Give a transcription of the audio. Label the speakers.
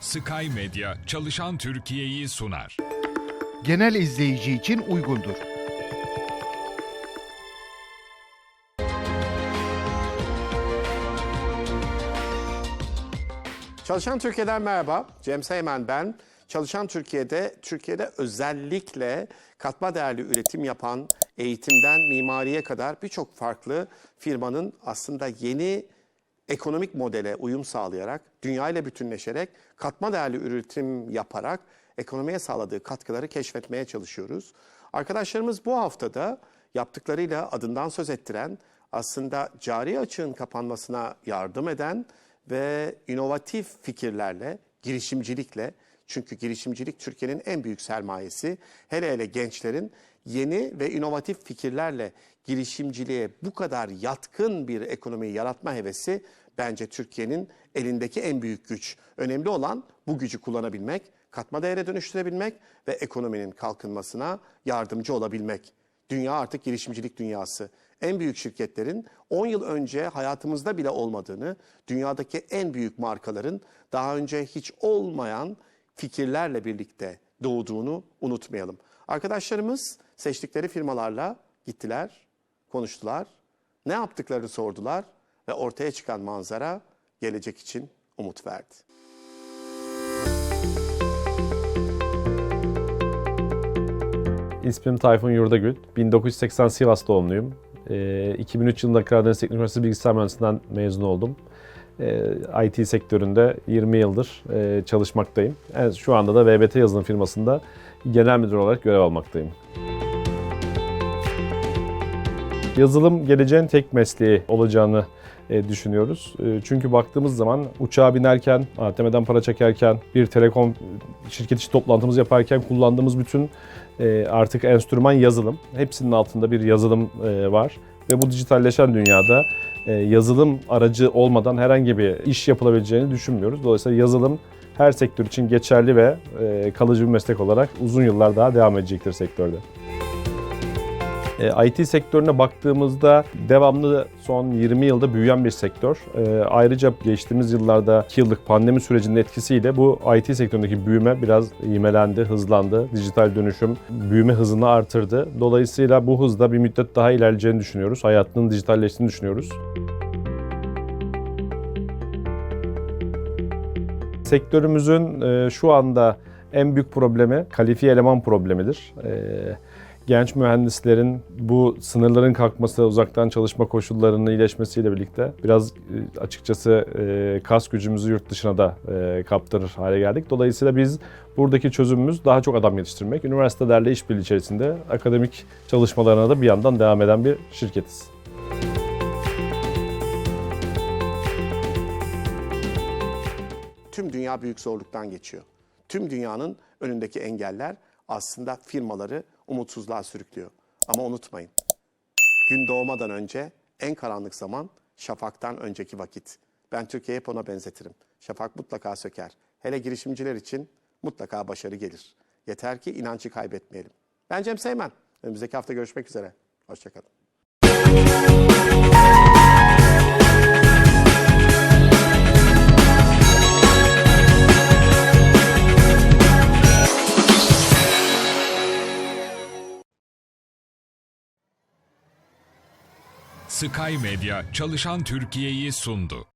Speaker 1: Sky Medya çalışan Türkiye'yi sunar.
Speaker 2: genel izleyici için uygundur.
Speaker 3: Çalışan Türkiye'den merhaba. Cem Seymen ben. Çalışan Türkiye'de, Türkiye'de özellikle katma değerli üretim yapan eğitimden mimariye kadar birçok farklı firmanın aslında yeni ekonomik modele uyum sağlayarak, dünya ile bütünleşerek, katma değerli üretim yaparak ekonomiye sağladığı katkıları keşfetmeye çalışıyoruz. Arkadaşlarımız bu haftada yaptıklarıyla adından söz ettiren, aslında cari açığın kapanmasına yardım eden ve inovatif fikirlerle, girişimcilikle, çünkü girişimcilik Türkiye'nin en büyük sermayesi, hele hele gençlerin yeni ve inovatif fikirlerle girişimciliğe bu kadar yatkın bir ekonomiyi yaratma hevesi bence Türkiye'nin elindeki en büyük güç. Önemli olan bu gücü kullanabilmek, katma değere dönüştürebilmek ve ekonominin kalkınmasına yardımcı olabilmek. Dünya artık girişimcilik dünyası. En büyük şirketlerin 10 yıl önce hayatımızda bile olmadığını, dünyadaki en büyük markaların daha önce hiç olmayan fikirlerle birlikte doğduğunu unutmayalım. Arkadaşlarımız seçtikleri firmalarla gittiler, konuştular, ne yaptıklarını sordular ve ortaya çıkan manzara gelecek için umut verdi.
Speaker 4: İsmim Tayfun Yurdagül. 1980 Sivas doğumluyum. Ee, 2003 yılında Karadeniz Teknik Üniversitesi Bilgisayar Mühendisliğinden mezun oldum. Ee, IT sektöründe 20 yıldır e, çalışmaktayım. En- Şu anda da VBT yazılım firmasında genel müdür olarak görev almaktayım. Yazılım geleceğin tek mesleği olacağını e, düşünüyoruz. E, Çünkü baktığımız zaman uçağa binerken, ATM'den para çekerken, bir telekom şirket içi toplantımız yaparken kullandığımız bütün e, artık enstrüman yazılım. Hepsinin altında bir yazılım e, var. Ve bu dijitalleşen dünyada e, yazılım aracı olmadan herhangi bir iş yapılabileceğini düşünmüyoruz. Dolayısıyla yazılım her sektör için geçerli ve e, kalıcı bir meslek olarak uzun yıllar daha devam edecektir sektörde. E, IT sektörüne baktığımızda devamlı son 20 yılda büyüyen bir sektör. E, Ayrıca geçtiğimiz yıllarda 2 yıllık pandemi sürecinin etkisiyle bu IT sektöründeki büyüme biraz ivmelendi, hızlandı. Dijital dönüşüm büyüme hızını artırdı. Dolayısıyla bu hızda bir müddet daha ilerleyeceğini düşünüyoruz. Hayatının dijitalleştiğini düşünüyoruz. Sektörümüzün e, şu anda en büyük problemi kalifiye eleman problemidir. Genç mühendislerin bu sınırların kalkması, uzaktan çalışma koşullarının iyileşmesiyle birlikte biraz e, açıkçası e, kas gücümüzü yurt dışına da e, kaptırır hale geldik. Dolayısıyla biz buradaki çözümümüz daha çok adam yetiştirmek. Üniversitelerle işbirliği içerisinde akademik çalışmalarına da bir yandan devam eden bir şirketiz.
Speaker 3: Tüm dünya büyük zorluktan geçiyor. Tüm dünyanın önündeki engeller aslında firmaları umutsuzluğa sürüklüyor. Ama unutmayın, gün doğmadan önce en karanlık zaman şafaktan önceki vakit. Ben Türkiye'yi hep ona benzetirim. Şafak mutlaka söker. Hele girişimciler için mutlaka başarı gelir. Yeter ki inancı kaybetmeyelim. Ben Cem Seymen. Önümüzdeki hafta görüşmek üzere. Hoşçakalın.
Speaker 1: Sky Medya çalışan Türkiye'yi sundu.